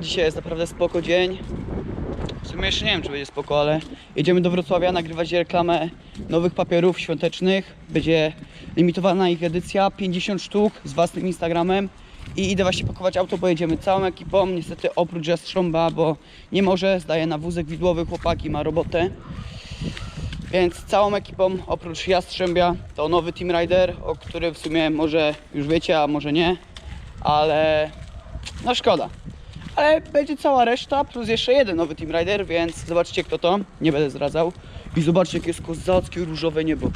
Dzisiaj jest naprawdę spoko dzień. W sumie jeszcze nie wiem, czy będzie spoko, ale jedziemy do Wrocławia nagrywać reklamę nowych papierów świątecznych. Będzie limitowana ich edycja, 50 sztuk z własnym Instagramem. I idę właśnie pakować auto, bo jedziemy całą ekipą. Niestety oprócz Jastrząba, bo nie może, zdaje na wózek widłowy, chłopaki ma robotę. Więc całą ekipą, oprócz Jastrzębia, to nowy Team Rider, o którym w sumie może już wiecie, a może nie. Ale no szkoda. Ale będzie cała reszta, plus jeszcze jeden nowy Team Rider, więc zobaczcie kto to. Nie będę zdradzał. I zobaczcie jakie jest kozackie różowe niebo.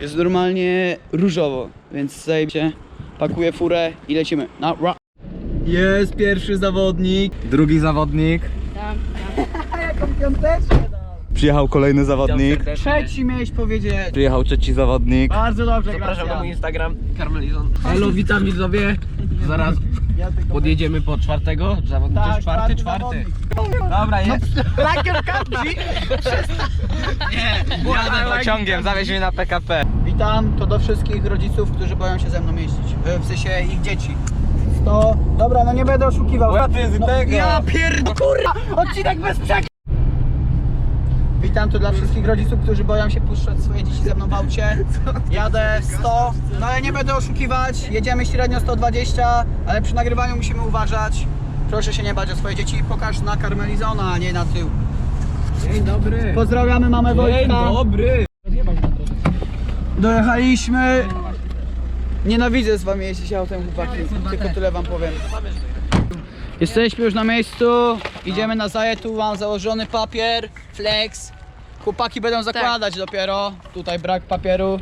Jest normalnie różowo, więc zajmie pakuję furę i lecimy. Na ra. Jest pierwszy zawodnik. Drugi zawodnik. Jaką piąteczkę Przyjechał kolejny zawodnik. Trzeci miałeś powiedzieć. Przyjechał trzeci zawodnik. Bardzo dobrze, Zapraszam na mój. Instagram, Carmelizon. Halo, witam widzowie. Zaraz Ja podjedziemy po czwartego. Zawodnik to Tak, jest czwarty, czwarty. Dobra, jest. Lakier kapci. Jadę pociągiem, zawieź mnie na PKP. Witam, to do wszystkich rodziców, którzy boją się ze mną jeździć. W sensie ich dzieci. 100. Dobra, no nie będę oszukiwał. Z no. Ja pierd... Kurwa! Odcinek bez przek... Witam tu dla wszystkich rodziców, którzy boją się puszczać swoje dzieci ze mną w aucie. Jadę 100, no ale nie będę oszukiwać. Jedziemy średnio 120, ale przy nagrywaniu musimy uważać. Proszę się nie bać o swoje dzieci. Pokaż na karmelizona, a nie na tył. Dzień dobry. Pozdrawiamy mamę Wojtka. Dzień dobry. Dojechaliśmy. Nienawidzę z wami jeździć autem, chłopaki. Tylko tyle wam powiem. Jesteśmy już na miejscu. Idziemy na zaję. Tu mam założony papier, flex. Chłopaki będą zakładać dopiero. Tutaj brak papieru.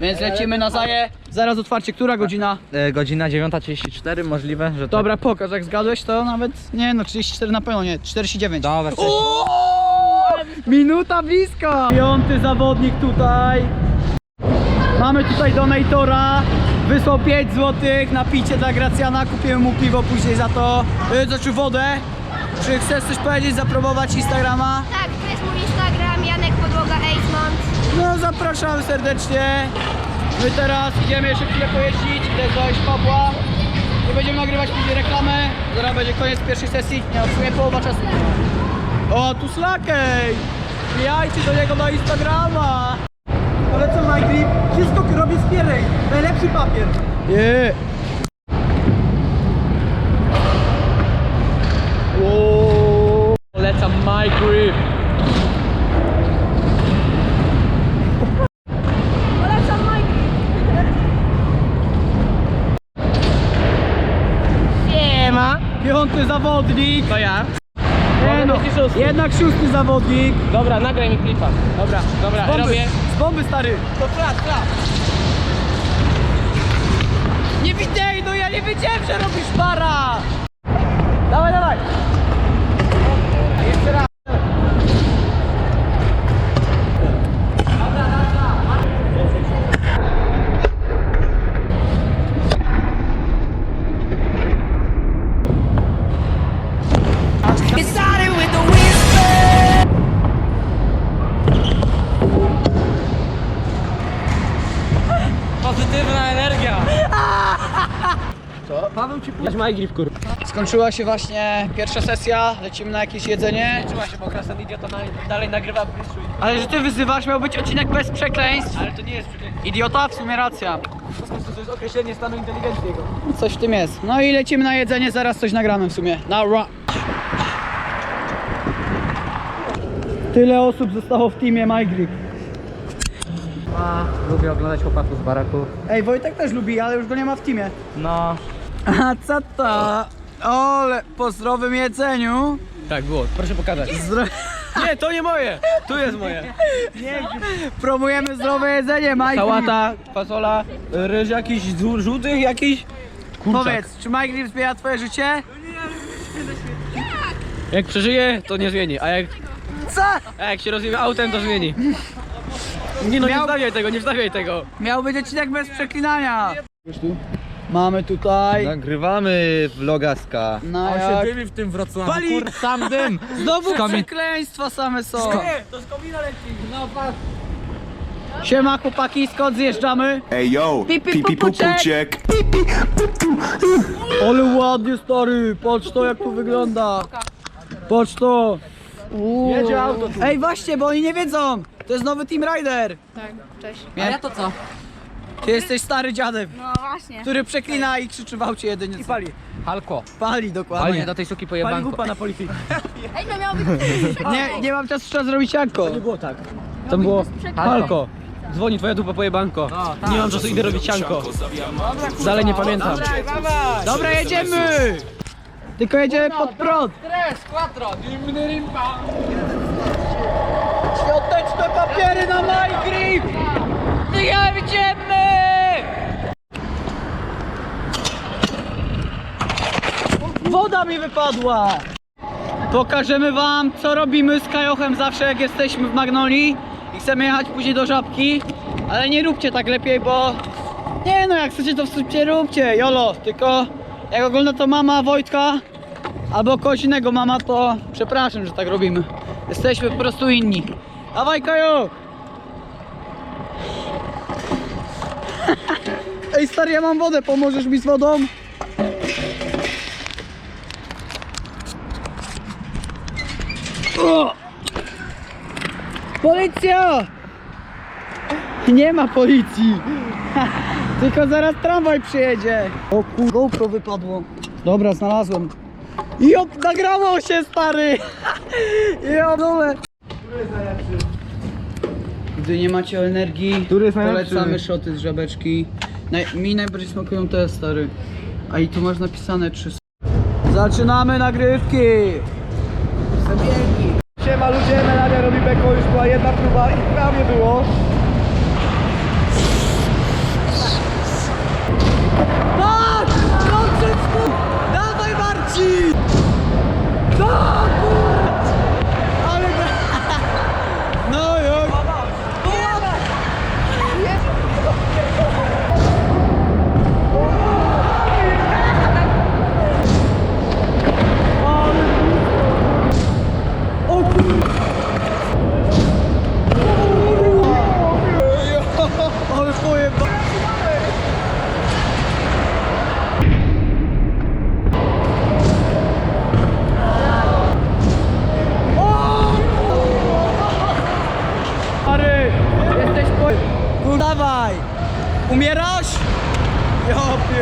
Więc lecimy na zaję. Zaraz otwarcie. Która godzina? E, godzina 9.34, możliwe, że to... Dobra, pokaż. Jak zgadłeś, to nawet nie no, 34 na pewno nie. 49. Dobra, Minuta blisko! Piąty zawodnik tutaj. Mamy tutaj donatora. Wysłał 5 zł na picie dla Gracjana. Kupiłem mu piwo później za to. Yy, znaczy wodę. Czy chcesz coś powiedzieć, zaprobować Instagrama? Tak, to jest mój Instagram, Janek Podłoga Acemont. No zapraszamy serdecznie. My teraz idziemy jeszcze chwilę pojeździć, idę znaleźć Pawła. I będziemy nagrywać później reklamę. Zaraz będzie koniec pierwszej sesji. Nie, w sumie połowa czasu. O, tu Slakej! Wbijajcie do niego na Instagrama! Ale co, MyGrip? Wszystko robię z pierej. Najlepszy papier. Nie. Polecam My Grip. Polecam Mike. Siema. Piąty zawodnik. To ja. Nie no, szósty. jednak szósty zawodnik. Dobra, nagraj mi klipa. Dobra, dobra, Bomby, robię. Z bomby stary. To klat, klat. Nie widzieli, no ja nie wiedziałem, że robisz para! Dawaj, dawaj! Jeszcze raz. Pozytywna energia. Co? Paweł ci pójść My Grip, kur. Skończyła się właśnie pierwsza sesja, lecimy na jakieś jedzenie. Czuła się, bo Krasan idiota na- dalej nagrywa. Ale że ty wyzywasz, miał być odcinek bez przekleństw. Ale to nie jest przykleństwo. Idiota, w sumie racja. To jest określenie stanu inteligencji jego. Coś w tym jest. No i lecimy na jedzenie, zaraz coś nagramy w sumie. Na ra. Tyle osób zostało w teamie MyGrip. A, lubię oglądać chłopaków z baraku. Ej, Wojtek też lubi, ale już go nie ma w teamie. No, A co to? Ole, po zdrowym jedzeniu. Tak było, proszę pokazać. Zdro... Nie, to nie moje! Tu jest moje. Promujemy zdrowe jedzenie, Mike. Sałata, fasola, ryż jakiś, z żółtych jakiś. Powiedz, czy Mike Grip zmienia twoje życie? Jak przeżyje, to nie zmieni, a jak, Co? a jak się rozjedzie autem, to zmieni. Nie no, nie Miał- wstawiaj tego, nie wstawiaj tego. Miał być odcinek bez przeklinania. Mamy tutaj nagrywamy vlogaska. na jak... w tym Wrocławiu. Kur, sam dym! Znowu Z komin- przekleństwa same są. to z komina leci. No patrz. Siema chłopaki, skąd zjeżdżamy? Ej yo, Pipi pipi pupuczek. pupuczek. Ale ładnie stary, patrz to jak tu wygląda. Patrz to. Jedzie auto tu. Ej właśnie, bo oni nie wiedzą. To jest nowy Team Rider. Tak, cześć. A ja to co? Ty jesteś stary dziadem, No właśnie. który przeklina i krzyczy w aucie jedynie. I pali. Halko. Pali Ale dokładnie. nie do tej suki Pali pojebanko. gupa na policji. Ej, to miało być Nie, nie mam czasu, trzeba zrobić sianko. Nie było tak. Tam było Halko. Dzwoni twoja dupa pojebanko. No, tak. Nie mam czasu, idę robić sianko. Wcale nie pamiętam. Dobra, jedziemy! Tylko jedziemy pod prąd. Tres, quattro, dimmy rimpa. Świąteczne papiery na MyGrip! Jedziemy! Woda mi wypadła! Pokażemy wam, co robimy z Kajochem zawsze, jak jesteśmy w Magnolii i chcemy jechać później do Żabki, ale nie róbcie tak lepiej, bo nie no, jak chcecie to w sumie róbcie, jolo, tylko jak ogląda to mama Wojtka albo kogoś innego mama, to przepraszam, że tak robimy. Jesteśmy po prostu inni. Dawaj Kajo! Ej stary, ja mam wodę, pomożesz mi z wodą? Policja! Nie ma policji! Tylko zaraz tramwaj przyjedzie. O kur... GoPro wypadło. Dobra, znalazłem. Jop, nagrało się stary! Ja dole. Gdy nie macie energii, Który jest najlepszy? polecamy szoty z żabeczki. Naj, mi najbardziej smakują te stary. A i tu masz napisane trzy. Zaczynamy nagrywki! Zabiegi. Siema ludzie, Melania robi beko, już była jedna próba i prawie było. Tak!